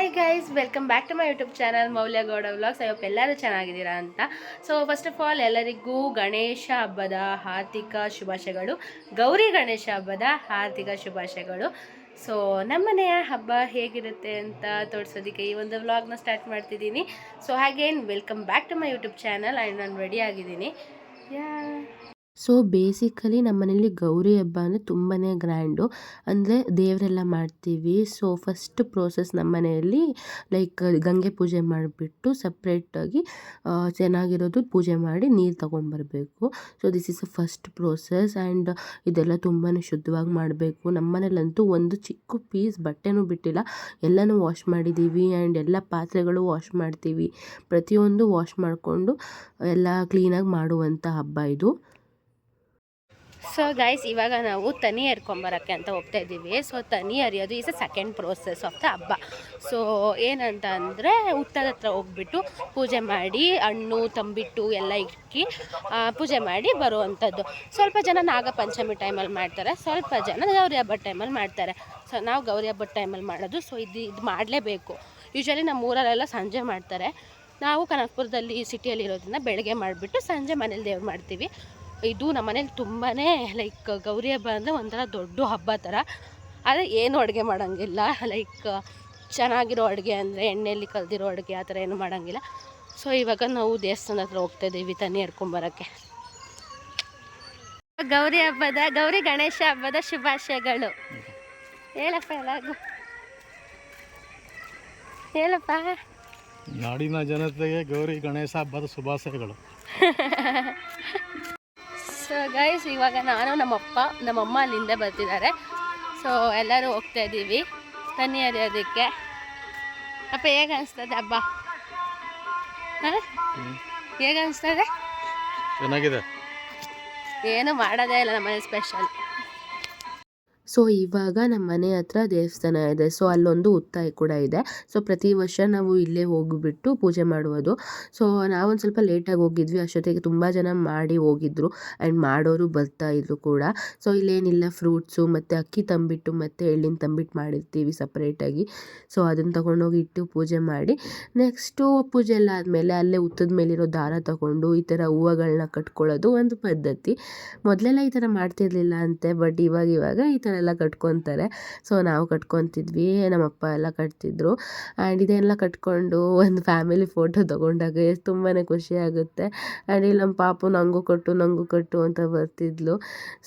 Hi guys welcome back to my YouTube channel Moulya Gowda vlogs ಐವಪ್ ಎಲ್ಲರೂ ಚೆನ್ನಾಗಿದ್ದೀರಾ ಅಂತ. So first of all ಎಲ್ಲರಿಗೂ ಗಣೇಶ ಹಬ್ಬದ ಹಾರ್ದಿಕ ಶುಭಾಶಯಗಳು. ಗೌರಿ ಗಣೇಶ ಹಬ್ಬದ ಹಾರ್ದಿಕ ಶುಭಾಶಯಗಳು. ಸೊ ನಮ್ಮನೆಯ ಹಬ್ಬ ಹೇಗಿರುತ್ತೆ ಅಂತ ತೋರಿಸೋದಕ್ಕೆ ಈ ಒಂದು ವ್ಲಾಗ್ನ ಸ್ಟಾರ್ಟ್ ಮಾಡ್ತಿದ್ದೀನಿ. ಸೊ ಹಾಗೇನು welcome back to my YouTube channel and ನಾನು ರೆಡಿ ಆಗಿದ್ದೀನಿ. ಯಾ ಸೊ ಬೇಸಿಕಲಿ ನಮ್ಮನೇಲಿ ಗೌರಿ ಹಬ್ಬ ಅಂದರೆ ತುಂಬಾ ಗ್ರ್ಯಾಂಡು ಅಂದರೆ ದೇವರೆಲ್ಲ ಮಾಡ್ತೀವಿ. ಸೊ ಫಸ್ಟ್ ಪ್ರೋಸೆಸ್ ನಮ್ಮನೆಯಲ್ಲಿ ಲೈಕ್ ಗಂಗೆ ಪೂಜೆ ಮಾಡಿಬಿಟ್ಟು ಸಪ್ರೇಟಾಗಿ ಚೆನ್ನಾಗಿರೋದು ಪೂಜೆ ಮಾಡಿ ನೀರು ತೊಗೊಂಬರ್ಬೇಕು so this is a first process and ಇದೆಲ್ಲ ತುಂಬಾ ಶುದ್ಧವಾಗಿ ಮಾಡಬೇಕು. ನಮ್ಮನೇಲಂತೂ ಒಂದು ಚಿಕ್ಕ ಪೀಸ್ ಬಟ್ಟೆನೂ ಬಿಟ್ಟಿಲ್ಲ. ಎಲ್ಲನೂ ವಾಶ್ ಮಾಡಿದ್ದೀವಿ ಆ್ಯಂಡ್ ಎಲ್ಲ ಪಾತ್ರೆಗಳು ವಾಶ್ ಮಾಡ್ತೀವಿ. ಪ್ರತಿಯೊಂದು ವಾಶ್ ಮಾಡಿಕೊಂಡು ಎಲ್ಲ ಕ್ಲೀನಾಗಿ ಮಾಡುವಂಥ ಹಬ್ಬ ಇದು. ಸೊ ಗೈಸ್ ಇವಾಗ ನಾವು ತನಿ ಹರ್ಕೊಂಬರೋಕ್ಕೆ ಅಂತ ಹೋಗ್ತಾ ಇದ್ದೀವಿ. ಸೊ ತನಿ ಹರಿಯೋದು is a second process of the ಹಬ್ಬ. ಸೊ ಏನಂತ ಅಂದರೆ ಹುತ್ತದ ಹತ್ರ ಹೋಗ್ಬಿಟ್ಟು ಪೂಜೆ ಮಾಡಿ ಹಣ್ಣು, ತಂಬಿಟ್ಟು ಎಲ್ಲ ಇಕ್ಕಿ ಪೂಜೆ ಮಾಡಿ ಬರುವಂಥದ್ದು ಸ್ವಲ್ಪ ಜನ ನಾಗ ಪಂಚಮಿ ಟೈಮಲ್ಲಿ ಮಾಡ್ತಾರೆ, ಸ್ವಲ್ಪ ಜನ ಗೌರಿ ಹಬ್ಬದ ಟೈಮಲ್ಲಿ ಮಾಡ್ತಾರೆ. ಸೊ ನಾವು ಗೌರಿ ಹಬ್ಬದ ಟೈಮಲ್ಲಿ ಮಾಡೋದು. ಸೊ ಇದು ಇದು ಮಾಡಲೇಬೇಕು. ಯೂಶ್ವಲಿ ನಮ್ಮ ಊರಲ್ಲೆಲ್ಲ ಸಂಜೆ ಮಾಡ್ತಾರೆ. ನಾವು ಕನಕಪುರದಲ್ಲಿ ಸಿಟಿಯಲ್ಲಿ ಇರೋದ್ರಿಂದ ಬೆಳಗ್ಗೆ ಮಾಡಿಬಿಟ್ಟು ಸಂಜೆ ಮನೇಲಿ ದೇವ್ರು ಮಾಡ್ತೀವಿ. ಇದು ನಮ್ಮ ಮನೇಲಿ ತುಂಬಾ ಲೈಕ್ ಗೌರಿ ಹಬ್ಬ ಅಂದರೆ ಒಂಥರ ದೊಡ್ಡ ಹಬ್ಬ ಥರ ಆದರೆ ಏನು ಅಡುಗೆ ಮಾಡೋಂಗಿಲ್ಲ. ಲೈಕ್ ಚೆನ್ನಾಗಿರೋ ಅಡುಗೆ ಅಂದರೆ ಎಣ್ಣೆಯಲ್ಲಿ ಕಲ್ದಿರೋ ಅಡುಗೆ ಆ ಥರ ಏನು ಮಾಡೋಂಗಿಲ್ಲ. ಸೊ ಇವಾಗ ನಾವು ದೇವಸ್ಥಾನ ಹತ್ರ ಹೋಗ್ತಾ ಇದ್ದೀವಿ ತನಿ ಎಡ್ಕೊಂಬರೋಕ್ಕೆ ಗೌರಿ ಹಬ್ಬದ ಗೌರಿ ಗಣೇಶ ಹಬ್ಬದ ಶುಭಾಶಯಗಳು. ಹೇಳಪ್ಪ ಎಲ್ಲಾಗು ಹೇಳಪ್ಪ. ನಾಡಿನ ಜನತೆಗೆ ಗೌರಿ ಗಣೇಶ ಹಬ್ಬದ ಶುಭಾಶಯಗಳು. ಸೊ ಗೈಸ್ ಇವಾಗ ನಾನು ನಮ್ಮಪ್ಪ ನಮ್ಮಮ್ಮ ಅಲ್ಲಿಂದ ಬರ್ತಿದ್ದಾರೆ. ಸೊ ಎಲ್ಲರೂ ಹೋಗ್ತಾ ಇದ್ದೀವಿ. ತನ್ನಿ ಹರಿಯೋದಕ್ಕೆ ಅಪ್ಪ ಹೇಗೆ ಅನಿಸ್ತದೆ? ಹಬ್ಬ ಹಾಂ? ಹೇಗೆ ಅನಿಸ್ತದೆ? ಚೆನ್ನಾಗಿದೆ. ಏನು ಮಾಡೋದೇ ಇಲ್ಲ ನಮ್ಮನೆ ಸ್ಪೆಷಲ್ ಸೊ ಇವಾಗ ನಮ್ಮ ಮನೆ ಹತ್ರ ದೇವಸ್ಥಾನ ಇದೆ. ಸೊ ಅಲ್ಲೊಂದು ಉತ್ತಾಯ ಕೂಡ ಇದೆ. ಸೊ ಪ್ರತಿ ವರ್ಷ ನಾವು ಇಲ್ಲೇ ಹೋಗಿಬಿಟ್ಟು ಪೂಜೆ ಮಾಡುವುದು. ಸೊ ನಾವೊಂದು ಸ್ವಲ್ಪ ಲೇಟಾಗಿ ಹೋಗಿದ್ವಿ. ಅಷ್ಟೊತ್ತಿಗೆ ತುಂಬ ಜನ ಮಾಡಿ ಹೋಗಿದ್ರು ಆ್ಯಂಡ್ ಮಾಡೋರು ಬರ್ತಾ ಇದ್ರು ಕೂಡ. ಸೊ ಇಲ್ಲೇನಿಲ್ಲ ಫ್ರೂಟ್ಸು ಮತ್ತು ಅಕ್ಕಿ ತಂಬಿಟ್ಟು ಮತ್ತು ಎಳ್ಳಿನ ತಂಬಿಟ್ಟು ಮಾಡಿರ್ತೀವಿ ಸಪ್ರೇಟಾಗಿ ಸೊ ಅದನ್ನು ತೊಗೊಂಡೋಗಿ ಇಟ್ಟು ಪೂಜೆ ಮಾಡಿ. ನೆಕ್ಸ್ಟು ಪೂಜೆ ಎಲ್ಲ ಆದಮೇಲೆ ಅಲ್ಲೇ ಉತ್ತದ ಮೇಲಿರೋ ದಾರ ತಗೊಂಡು ಈ ಥರ ಹೂವುಗಳನ್ನ ಕಟ್ಕೊಳ್ಳೋದು ಒಂದು ಪದ್ಧತಿ. ಮೊದಲೆಲ್ಲ ಈ ಥರ ಮಾಡ್ತಿರ್ಲಿಲ್ಲ ಅಂತೆ ಬಟ್ ಇವಾಗ ಇವಾಗ ಈ ಥರ ಎಲ್ಲ ಕಟ್ಕೊತಾರೆ. ಸೊ ನಾವು ಕಟ್ಕೊತಿದ್ವಿ, ನಮ್ಮಪ್ಪ ಎಲ್ಲ ಕಟ್ತಿದ್ರು. ಆ್ಯಂಡ್ ಇದೆಲ್ಲ ಕಟ್ಕೊಂಡು ಒಂದು ಫ್ಯಾಮಿಲಿ ಫೋಟೋ ತೊಗೊಂಡಾಗ ತುಂಬಾ ಖುಷಿ ಆಗುತ್ತೆ. ಆ್ಯಂಡ್ ಇಲ್ಲಿ ನಮ್ಮ ಪಾಪು ನನಗೂ ಕಟ್ಟು ನನಗೂ ಕಟ್ಟು ಅಂತ ಬರ್ತಿದ್ಲು.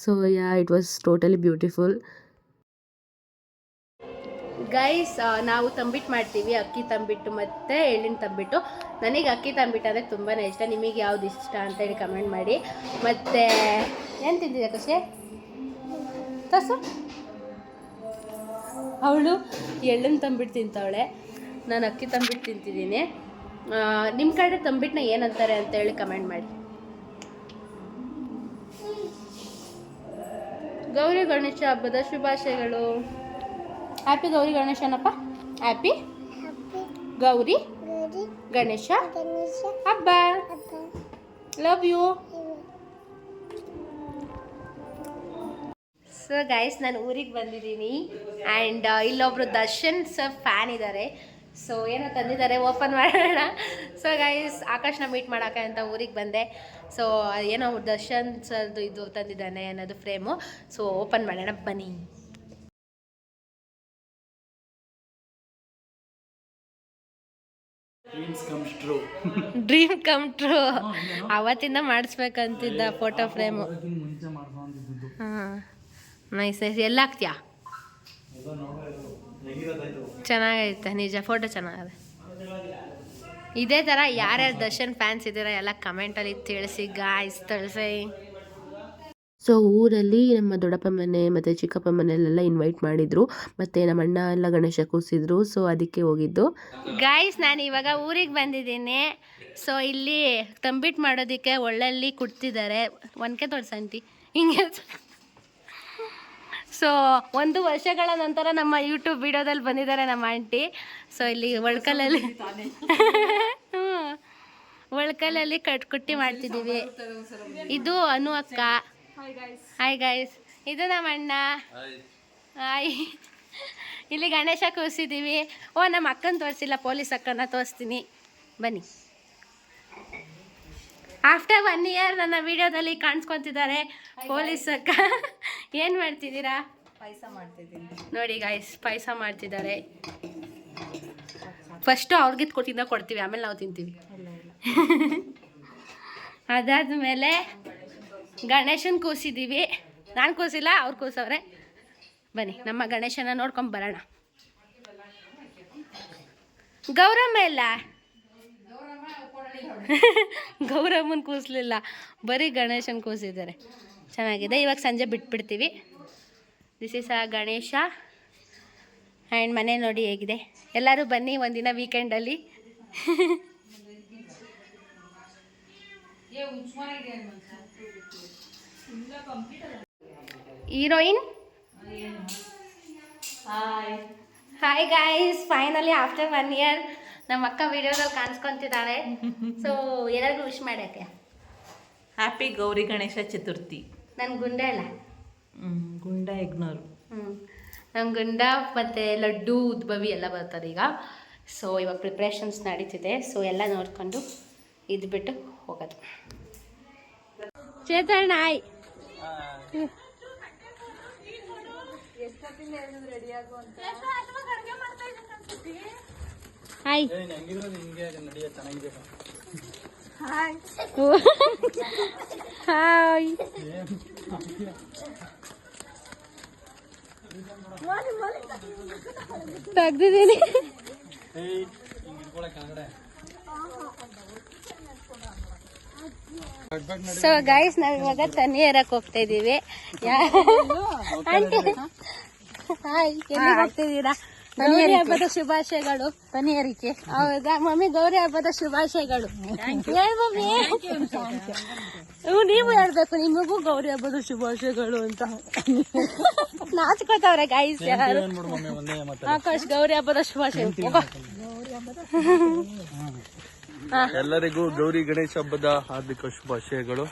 So yeah it was totally beautiful guys ನಾವು ತಂಬಿಟ್ಟು ಮಾಡ್ತೀವಿ, ಅಕ್ಕಿ ತಂಬಿಟ್ಟು ಮತ್ತು ಎಳ್ಳಿನ ತಂಬಿಟ್ಟು. ನನಗೆ ಅಕ್ಕಿ ತಂಬಿಟ್ಟು ಅಂದರೆ ತುಂಬಾ ಇಷ್ಟ. ನಿಮಗೆ ಯಾವ್ದು ಇಷ್ಟ ಅಂತ ಹೇಳಿ ಕಮೆಂಟ್ ಮಾಡಿ. ಮತ್ತು, ಏನು ತಿಂದಿದೆ ಖುಷಿ? ತಸು ಅವಳು ಎಳ್ಳನ್ನು ತಂಬಿಟ್ಟು ತಿಂತವಳೆ. ನಾನು ಅಕ್ಕಿ ತಂಬಿಟ್ಟು ತಿಂತಿದ್ದೀನಿ. ನಿಮ್ಮ ಕಡೆ ತಂಬಿಟ್ಟನ್ನ ಏನಂತಾರೆ ಅಂತ ಹೇಳಿ ಕಮೆಂಟ್ ಮಾಡಿ. ಗೌರಿ ಗಣೇಶ ಹಬ್ಬದ ಶುಭಾಶಯಗಳು. ಹ್ಯಾಪಿ ಗೌರಿ ಗಣೇಶನಪ್ಪ. ಹ್ಯಾಪಿ ಗೌರಿ ಗಣೇಶ ಹಬ್ಬ. ಲವ್ ಯು ಸೊ ಗೈಸ್ ನಾನು ಊರಿಗೆ ಬಂದಿದ್ದೀನಿ. ಆ್ಯಂಡ್ ಇಲ್ಲೊಬ್ರು ದರ್ಶನ್ ಸರ್ ಫ್ಯಾನ್ ಇದ್ದಾರೆ ಸೊ ಏನೋ ತಂದಿದ್ದಾರೆ ಓಪನ್ ಮಾಡೋಣ. ಸೊ ಗೈಸ್ ಆಕಾಶನ ಮೀಟ್ ಮಾಡೋಕೆ ಅಂತ ಊರಿಗೆ ಬಂದೆ. ಸೊ ಏನೋ ದರ್ಶನ್ ಸರ್ದು ಇದು ತಂದಿದ್ದಾನೆ ಅನ್ನೋದು ಫ್ರೇಮು ಸೊ ಓಪನ್ ಮಾಡೋಣ ಬನ್ನಿ. ಡ್ರೀಮ್ ಕಮ್ ಟ್ರೂ ಅವತ್ತಿಂದ ಮಾಡಿಸ್ಬೇಕಂತಿದ್ದ ಫೋಟೋ ಫ್ರೇಮು ಹಾಂ. ನೈಸ್ ನೈಸ್ ಎಲ್ಲ ಹಾಕ್ತೀಯಾ? ಚೆನ್ನಾಗೈತೆ ನಿಜ. ಫೋಟೋ ಚೆನ್ನಾಗಿದೆ. ಇದೇ ಥರ ಯಾರ್ಯಾರು ದರ್ಶನ್ ಫ್ಯಾನ್ಸ್ ಇದ್ದೀರಾ ಎಲ್ಲ ಕಮೆಂಟಲ್ಲಿ ತಿಳಿಸಿ ಗಾಯ್ಸ್ ತಿಳಿಸಿ. ಸೊ ಊರಲ್ಲಿ ನಮ್ಮ ದೊಡ್ಡಪ್ಪ ಮನೆ ಮತ್ತು ಚಿಕ್ಕಪ್ಪ ಮನೆಯಲ್ಲೆಲ್ಲ ಇನ್ವೈಟ್ ಮಾಡಿದರು. ಮತ್ತು ನಮ್ಮ ಅಣ್ಣ ಎಲ್ಲ ಗಣೇಶ ಕೂರಿಸಿದ್ರು. ಸೊ ಅದಕ್ಕೆ ಹೋಗಿದ್ದು. ಗಾಯ್ಸ್ ನಾನು ಇವಾಗ ಊರಿಗೆ ಬಂದಿದ್ದೀನಿ. ಸೊ ಇಲ್ಲಿ ತಂಬಿಟ್ಟು ಮಾಡೋದಕ್ಕೆ ಒಳ್ಳಲ್ಲಿ ಕುಡ್ತಿದ್ದಾರೆ. ಒನಕೆ ತೋರ್ಸಂತಿ ಹಿಂಗೆ ಸೊ ಒಂದು ವರ್ಷಗಳ ನಂತರ ನಮ್ಮ ಯೂಟ್ಯೂಬ್ ವಿಡಿಯೋದಲ್ಲಿ ಬಂದಿದ್ದಾರೆ ನಮ್ಮ ಆಂಟಿ. ಸೊ ಇಲ್ಲಿ ಒಳ್ಕಲಲ್ಲಿ ಹ್ಞೂ ಒಳ್ಕಲಲ್ಲಿ ಕಟ್ಕುಟ್ಟಿ ಮಾಡ್ತಿದ್ದೀವಿ. ಇದು ಅನು ಅಕ್ಕ. ಹಾಯ್ ಗಾಯ್ಸ್ ಇದು ನಮ್ಮ ಅಣ್ಣ. ಹಾಯ್ ಇಲ್ಲಿ ಗಣೇಶ ಕೂರಿಸಿದ್ದೀವಿ. ಓ, ನಮ್ಮ ಅಕ್ಕನ ತೋರಿಸಿಲ್ಲ, ಪೊಲೀಸ್ ಅಕ್ಕನ ತೋರಿಸ್ತೀನಿ. ಬನ್ನಿ. ಆಫ್ಟರ್ ಒನ್ ಇಯರ್ ನನ್ನ ವಿಡಿಯೋದಲ್ಲಿ ಕಾಣಿಸ್ಕೊತಿದ್ದಾರೆ. ಪೊಲೀಸ್ ಅಕ್ಕ. ಏನು ಮಾಡ್ತಿದ್ದೀರಾ? ಪಾಯಸ ಮಾಡ್ತಿದ್ದೀನಿ. ನೋಡಿ ಗಾಯ್ಸ್ ಪಾಯಸ ಮಾಡ್ತಿದ್ದಾರೆ. ಫಸ್ಟು ಅವ್ರಿಗೆ ಕೊಟ್ಟಿದ್ದ ಕೊಡ್ತೀವಿ ಆಮೇಲೆ ನಾವು ತಿಂತೀವಿ. ಅದಾದಮೇಲೆ ಗಣೇಶನ ಕೂಸಿದ್ದೀವಿ ನಾನು ಕೂಸಿಲ್ಲ ಅವ್ರು ಕೂಸವ್ರೆ. ಬನ್ನಿ ನಮ್ಮ ಗಣೇಶನ ನೋಡ್ಕೊಂಡು ಬರೋಣ. ಗೌರಮ್ಮ ಇಲ್ಲ ಗೌರಮ್ಮನ ಕೂಸ್ಲಿಲ್ಲ. ಬರೀ ಗಣೇಶನ್ ಕೂಸಿದ್ದಾರೆ. ಚೆನ್ನಾಗಿದೆ. ಇವಾಗ ಸಂಜೆ ಬಿಟ್ಬಿಡ್ತೀವಿ. ದಿಸ್ ಇಸ್ ಆ ಗಣೇಶ. ಆ್ಯಂಡ್ ಮನೆ ನೋಡಿ ಹೇಗಿದೆ. ಎಲ್ಲರೂ ಬನ್ನಿ ಒಂದಿನ ವೀಕೆಂಡಲ್ಲಿ heroine hi guys finally after one year ನಮ್ಮ ಅಕ್ಕ ವಿಡಿಯೋದಲ್ಲಿ ಕಾಣಿಸ್ಕೊಂತಿದ್ದಾಳೆ. ಸೊ ಎಲ್ಲರಿಗೂ ವಿಶ್ ಮಾಡಕ್ಕೆ ಹ್ಯಾಪಿ ಗೌರಿ ಗಣೇಶ ಚತುರ್ಥಿ. ನನ್ನ ಗುಂಡ ಅಲ್ಲ. ಗುಂಡ ಎಗ್ನೋರು ಹ್ಞೂ ನಮ್ಮ ಗುಂಡ ಮತ್ತು ಲಡ್ಡು ಉದ್ಭವಿ ಎಲ್ಲ ಬರ್ತದೆ ಈಗ. ಸೊ ಇವಾಗ ಪ್ರಿಪ್ರೇಷನ್ಸ್ ನಡೀತಿದೆ. ಸೊ ಎಲ್ಲ ನೋಡ್ಕೊಂಡು ಇದ್ಬಿಟ್ಟು ಹೋಗೋದು. ಚೇತಣ್ಣ ಆಯ್. ಹಾಯ್ ಹಾಯ್ ತೆಗ್ದಿದ್ದೀನಿ. ಸೊ ಗೈಸ್ ನಾವ್ ತನಿ ಏರಕ್ ಹೋಗ್ತಾ ಇದೀವಿ ಹಾಯ್ ಎಲ್ಲಿಗೆ ಹೋಗ್ತಿದ್ದೀರಾ ಗೌರಿ ಹಬ್ಬದ ಶುಭಾಶಯಗಳು. ಪನಿಯರಿಕೆ ಹೌದಾ? ಮಮ್ಮಿ ಗೌರಿ ಹಬ್ಬದ ಶುಭಾಶಯಗಳು. ಹೇಳ್ ಮಮ್ಮಿ. ನೀವು ಹೇಳ್ಬೇಕು ನಿಮಗೂ ಗೌರಿ ಹಬ್ಬದ ಶುಭಾಶಯಗಳು ಅಂತ. ನಾಚ್ಕೋತಾವ್ರೆ ಗಾಯ್ಸ್ ಯಾರು? ಆಕಾಶ್ ಗೌರಿ ಹಬ್ಬದ ಶುಭಾಶಯ. ಎಲ್ಲರಿಗೂ ಗೌರಿ ಗಣೇಶ ಹಬ್ಬದ ಹಾರ್ದಿಕ ಶುಭಾಶಯಗಳು.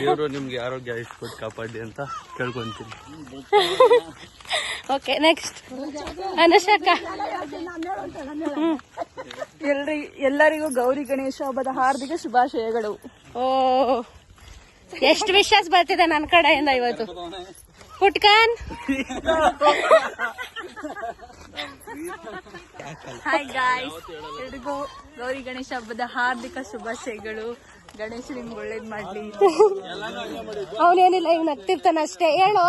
ದೇವರು ನಿಮ್ಗೆ ಆರೋಗ್ಯ ಆಯುಷ್ಕೊಟ್ಟು ಕಾಪಾಡಿ ಅಂತ ಕೇಳ್ಕೊಂತೀನಿ. ಓಕೆ ನೆಕ್ಸ್ಟ್ ಎಲ್ರಿ ಎಲ್ಲರಿಗೂ ಗೌರಿ ಗಣೇಶ ಹಬ್ಬದ ಹಾರ್ದಿಕ ಶುಭಾಶಯಗಳು. ಓ ಎಷ್ಟು ವಿಶ್ವಾಸ ಬರ್ತಿದೆ ನನ್ನ ಕಡೆಯಿಂದ ಇವತ್ತು? ಪುಟ್ಕನ್? ಹಾಯ್ ಗಾಯ್ಸ್ ಎಲ್ರಿಗೂ ಗೌರಿ ಗಣೇಶ ಹಬ್ಬದ ಹಾರ್ದಿಕ ಶುಭಾಶಯಗಳು. ಗಣೇಶ ನಿಮ್ಗೆ ಒಳ್ಳೇದ್ ಮಾಡ್ಲಿ. ಅವನೇನಿಲ್ಲ ಇವ್ ನಗ್ತಿರ್ತಾನ ಅಷ್ಟೇ. ಹೇಳು.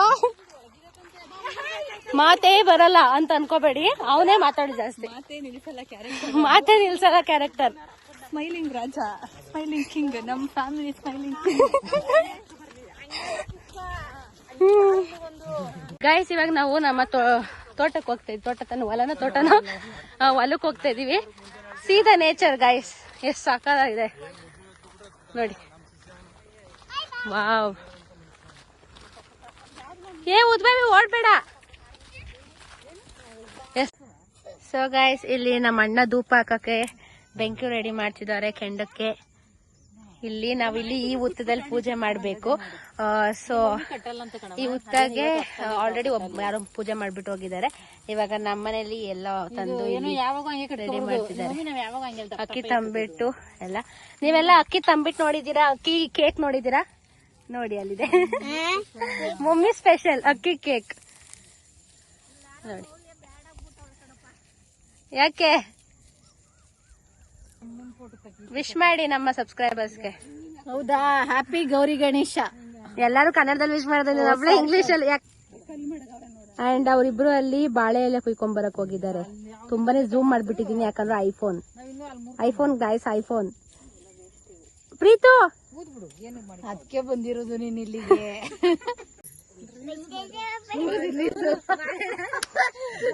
ಮಾತೇ ಬರಲ್ಲ ಅಂತ ಅನ್ಕೋಬೇಡಿ. ಅವನೇ ಮಾತಾಡಿ ಜಾಸ್ತಿ. ಮಾತೇ ನಿಲ್ಸಲ್ಲ ಕ್ಯಾರೆಕ್ಟರ್ ಮಾತೇ ನಿಲ್ಸಲ್ಲ ಕ್ಯಾರೆಕ್ಟರ್ ಸ್ಮೈಲಿಂಗ್ ರಾಜ ಸ್ಮೈಲಿಂಗ್ ಕಿಂಗ್ ನಮ್ಮ ಫ್ಯಾಮಿಲಿ ಸ್ಮೈಲಿಂಗ್ ಗೈಸ್ ಇವಾಗ ನಾವು ನಮ್ಮ ತೋ- ತೋಟಕ್ಕೆ ಹೋಗ್ತಾ ಇದ್ವಿ. ತೋಟ ತನ್ನ ಹೊಲನ, ತೋಟನ? ಹೊಲಕ್ಕೆ ಹೋಗ್ತಾ ಇದೀವಿ ಸೀದಾ ನೇಚರ್ ಗೈಸ್ ಎಷ್ಟು ಸಾಕಾಗಿದೆ. ನೋಡಿ. ವಾವ್ ಏ ಉದ್ಬಾವಿ ಓಡ್ಬೇಡ. ಸೊ ಗೈಸ್ ಇಲ್ಲಿ ನಮ್ಮ ಅಣ್ಣ ಧೂಪ ಹಾಕಕ್ಕೆ ಬೆಂಕಿ ರೆಡಿ ಮಾಡ್ತಿದ್ದಾರೆ, ಕೆಂಡಕ್ಕೆ. ಇಲ್ಲಿ ನಾವಿಲ್ಲಿ ಈ ಹುತ್ತದಲ್ಲಿ ಪೂಜೆ ಮಾಡಬೇಕು. ಸೊ ಈ ಹುತ್ತಾಗೆ ಆಲ್ರೆಡಿ ಒಬ್ಬ ಯಾರೋ ಪೂಜೆ ಮಾಡ್ಬಿಟ್ಟು ಹೋಗಿದ್ದಾರೆ. ಇವಾಗ ನಮ್ಮನೇಲಿ ಎಲ್ಲ ತಂದು ರೆಡಿ ಮಾಡ್ತಿದ್ದಾರೆ. ಅಕ್ಕಿ ತಂಬಿಟ್ಟು ಎಲ್ಲ. ನೀವೆಲ್ಲ ಅಕ್ಕಿ ತಂಬಿಟ್ಟು ನೋಡಿದೀರಾ ಅಕ್ಕಿ ಕೇಕ್ ನೋಡಿದೀರಾ ನೋಡಿ ಅಲ್ಲಿದೆ. ಮಮ್ಮಿ ಸ್ಪೆಷಲ್ ಅಕ್ಕಿ ಕೇಕ್. ನೋಡಿ. ಯಾಕೆ? ವಿಶ್ ಮಾಡಿ ನಮ್ಮ ಸಬ್ಸ್ಕ್ರೈಬರ್ಸ್ಗೆ ಹೌದಾ? ಹ್ಯಾಪಿ ಗೌರಿ ಗಣೇಶ. ಎಲ್ಲರೂ ಕನ್ನಡದಲ್ಲಿ ವಿಶ್ ಮಾಡೋದ್ರೆ ಒಬ್ಳೆ ಇಂಗ್ಲಿಷ್ ಅಲ್ಲಿ ಯಾಕೆ ಅಂಡ್ ಅವರಿಬ್ರು ಅಲ್ಲಿ ಬಾಳೆ ಎಲೆ ಕುಯ್ಕೊಂಡ್ ಬರಕ್ ಹೋಗಿದ್ದಾರೆ. ತುಂಬಾನೇ ಝೂಮ್ ಮಾಡ್ಬಿಟ್ಟಿದೀನಿ ಯಾಕಂದ್ರೆ iPhone iPhone guys iPhone Preethu! ಅದಕ್ಕೆ ಬಂದಿರೋದು ನೀನ್ ಇಲ್ಲಿಗೆ.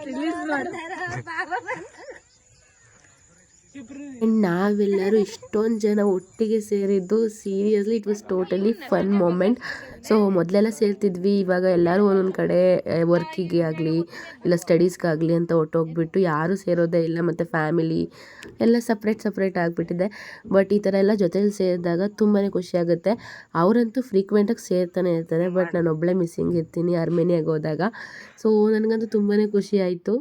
ರಿಲೀಸ್ ಮಾಡು. ನಾವೆಲ್ಲರೂ ಇಷ್ಟೊಂದು ಜನ ಒಟ್ಟಿಗೆ ಸೇರಿದ್ದು seriously it was totally fun moment so ಮೊದಲೆಲ್ಲ ಸೇರ್ತಿದ್ವಿ, ಇವಾಗ ಎಲ್ಲರೂ ಒಂದೊಂದು ಕಡೆ ವರ್ಕಿಗೆ ಆಗಲಿ, ಇಲ್ಲ ಸ್ಟಡೀಸ್ಗಾಗಲಿ ಅಂತ ಒಟ್ಟೋಗ್ಬಿಟ್ಟು ಯಾರೂ ಸೇರೋದೇ ಇಲ್ಲ, ಮತ್ತು ಫ್ಯಾಮಿಲಿ ಎಲ್ಲ ಸಪ್ರೇಟ್ ಸಪ್ರೇಟ್ ಆಗಿಬಿಟ್ಟಿದೆ. ಬಟ್ ಈ ಥರ ಎಲ್ಲ ಜೊತೆಲಿ ಸೇರಿದಾಗ ತುಂಬಾ ಖುಷಿಯಾಗುತ್ತೆ ಅವರಂತೂ ಫ್ರೀಕ್ವೆಂಟಾಗಿ ಸೇರ್ತಾನೆ ಇರ್ತಾರೆ ಬಟ್ ನಾನು ಒಬ್ಬಳೇ ಮಿಸ್ಸಿಂಗ್ ಇರ್ತೀನಿ, ಅರ್ಮೇನಿಯಾಗೆ ಹೋದಾಗ. ಸೊ ನನಗಂತೂ ತುಂಬಾ ಖುಷಿ ಆಯಿತು.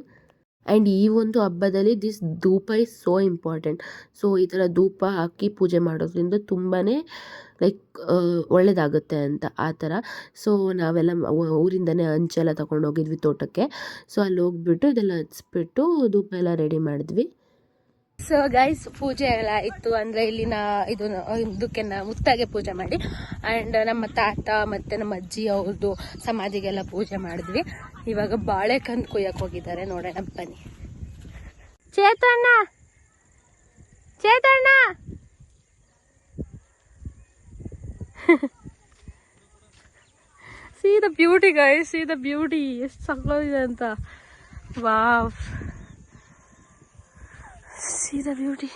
ಆ್ಯಂಡ್ ಈ ಒಂದು ಹಬ್ಬದಲ್ಲಿ ದಿಸ್ ಧೂಪ ಇಸ್ ಸೋ ಇಂಪಾರ್ಟೆಂಟ್ ಸೊ ಈ ಥರ ಧೂಪ ಹಾಕಿ ಪೂಜೆ ಮಾಡೋದ್ರಿಂದ ತುಂಬಾ ಲೈಕ್ ಒಳ್ಳೆಯದಾಗುತ್ತೆ ಅಂತ ಆ ಥರ. ಸೊ ನಾವೆಲ್ಲ ಊರಿಂದನೇ ಹಂಚೆಲ್ಲ ತೊಗೊಂಡೋಗಿದ್ವಿ ತೋಟಕ್ಕೆ. ಸೊ ಅಲ್ಲಿ ಹೋಗ್ಬಿಟ್ಟು ಇದೆಲ್ಲ ಹಚ್ಬಿಟ್ಟು ಧೂಪ ಎಲ್ಲ ರೆಡಿ ಮಾಡಿದ್ವಿ. ಸೊ ಗೈಸ್ ಪೂಜೆ ಎಲ್ಲ ಇತ್ತು. ಅಂದ್ರೆ ಇಲ್ಲಿನ ಇದು ಇದಕ್ಕೆ ನ- ಮುತ್ತಾಗೆ ಪೂಜೆ ಮಾಡಿ. ಅಂಡ್ ನಮ್ಮ ತಾತ ಮತ್ತೆ ನಮ್ಮ ಅಜ್ಜಿ ಅವ್ರದ್ದು ಸಮಾಧಿಗೆಲ್ಲ ಪೂಜೆ ಮಾಡಿದ್ವಿ. ಇವಾಗ ಬಾಳೆಕಂದ್ ಕುಯ್ಯಕ್ಕೆ ಹೋಗಿದ್ದಾರೆ. ನೋಡೋಣ, ಬನ್ನಿ. ಚೇತಣ್ಣ! ಚೇತಣ್ಣ! See the beauty guys see the beauty ಎಷ್ಟು ಸಕ್ಕಿದೆ ಅಂತ. ವಾವ್ ಸಿ ಬ್ಯೂಟಿ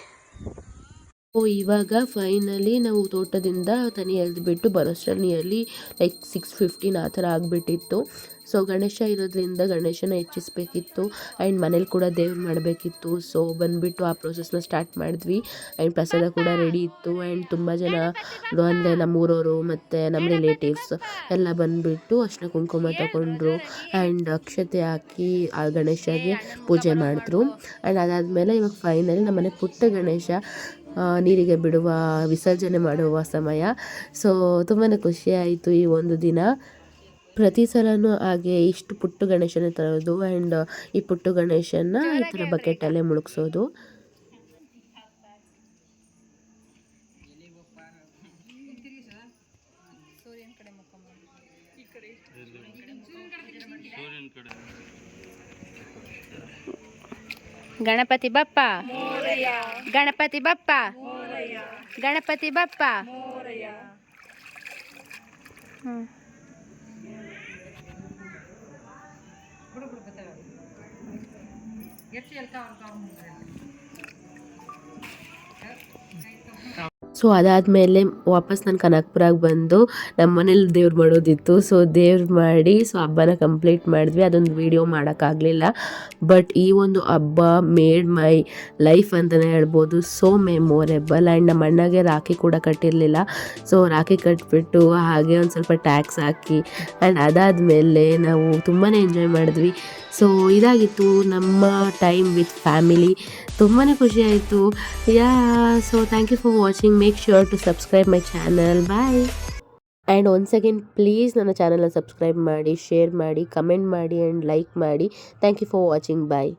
ಓ, ಇವಾಗ ಫೈನಲಿ ನಾವು ತೋಟದಿಂದ ತನಿ ಎಳೆದ್ಬಿಟ್ಟು ಬರೋಷ್ಟರಲ್ಲಿ ನಿಯರ್ಲಿ ಲೈಕ್ ಸಿಕ್ಸ್ ಫಿಫ್ಟೀನ್ ಆ ಥರ ಆಗಿಬಿಟ್ಟಿತ್ತು. ಸೊ ಗಣೇಶ ಇರೋದ್ರಿಂದ ಗಣೇಶನ ಹೆಚ್ಚಿಸಬೇಕಿತ್ತು. ಆ್ಯಂಡ್ ಮನೇಲಿ ಕೂಡ ದೇವ್ರು ಮಾಡಬೇಕಿತ್ತು. ಸೊ ಬಂದುಬಿಟ್ಟು ಆ ಪ್ರೊಸೆಸ್ನ ಸ್ಟಾರ್ಟ್ ಮಾಡಿದ್ವಿ. ಆ್ಯಂಡ್ ಪ್ರಸಾದ ಕೂಡ ರೆಡಿ ಇತ್ತು. ಆ್ಯಂಡ್ ತುಂಬ ಜನ ಅಂದರೆ ನಮ್ಮೂರವರು ಮತ್ತು ನಮ್ಮ ರಿಲೇಟಿವ್ಸ್ ಎಲ್ಲ ಬಂದುಬಿಟ್ಟು ಅಷ್ಟು ಕುಂಕುಮ ತಗೊಂಡ್ರು. ಆ್ಯಂಡ್ ಅಕ್ಷತೆ ಹಾಕಿ ಆ ಗಣೇಶಗೆ ಪೂಜೆ ಮಾಡಿದ್ರು. ಆ್ಯಂಡ್ ಅದಾದಮೇಲೆ ಇವಾಗ ಫೈನಲಿ ನಮ್ಮನೆ ಪುಟ್ಟ ಗಣೇಶ ನೀರಿಗೆ ಬಿಡುವ, ವಿಸರ್ಜನೆ ಮಾಡುವ ಸಮಯ. ಸೊ ತುಂಬಾ ಖುಷಿ ಆಯಿತು ಈ ಒಂದು ದಿನ. ಪ್ರತಿ ಸಲನೂ ಹಾಗೆ ಇಷ್ಟು ಪುಟ್ಟು ಗಣೇಶನ ತರೋದು ಆ್ಯಂಡ್ ಈ ಪುಟ್ಟು ಗಣೇಶನ ಈ ಥರ ಬಕೆಟಲ್ಲೇ ಮುಳುಗಿಸೋದು. ಗಣಪತಿ ಬಪ್ಪ. ಗಣಪತಿ ಬಪ್ಪ. ಗಣಪತಿ ಬಪ್ಪ. కూడా ఇప్పుడు పెద్దగా ఎట్లా వెళ్తా ఉంటాము ಸೊ ಅದಾದಮೇಲೆ ವಾಪಸ್ ನಾನು ಕನಕ್ಪುರಾಗೆ ಬಂದು ನಮ್ಮ ಮನೇಲಿ ದೇವ್ರು ಮಾಡೋದಿತ್ತು. ಸೊ ದೇವ್ರು ಮಾಡಿ ಸೊ ಹಬ್ಬನ ಕಂಪ್ಲೀಟ್ ಮಾಡಿದ್ವಿ. ಅದೊಂದು ವೀಡಿಯೋ ಮಾಡೋಕ್ಕಾಗಲಿಲ್ಲ. ಬಟ್ ಈ ಒಂದು ಹಬ್ಬ ಮೇಡ್ ಮೈ ಲೈಫ್ ಅಂತಲೇ ಹೇಳ್ಬೋದು. ಸೋ ಮೆಮೊರೇಬಲ್ ಆ್ಯಂಡ್ ನಮ್ಮ ಅಣ್ಣಗೆ ರಾಖಿ ಕೂಡ ಕಟ್ಟಿರಲಿಲ್ಲ. ಸೊ ರಾಖಿ ಕಟ್ಬಿಟ್ಟು ಹಾಗೆ ಒಂದು ಸ್ವಲ್ಪ ಟ್ಯಾಕ್ಸ್ ಹಾಕಿ ಆ್ಯಂಡ್ ಅದಾದಮೇಲೆ ನಾವು ತುಂಬಾ ಎಂಜಾಯ್ ಮಾಡಿದ್ವಿ. ಸೊ ಇದಾಗಿತ್ತು ನಮ್ಮ ಟೈಮ್ ವಿತ್ ಫ್ಯಾಮಿಲಿ ತುಂಬಾ ಖುಷಿ ಆಯಿತು. Yeah so thank you for watching make sure to subscribe my channel bye and once again please ನನ್ನ ಚಾನಲ್ನ ಸಬ್ಸ್ಕ್ರೈಬ್ ಮಾಡಿ ಶೇರ್ ಮಾಡಿ ಕಮೆಂಟ್ ಮಾಡಿ ಆ್ಯಂಡ್ ಲೈಕ್ ಮಾಡಿ. Thank you for watching bye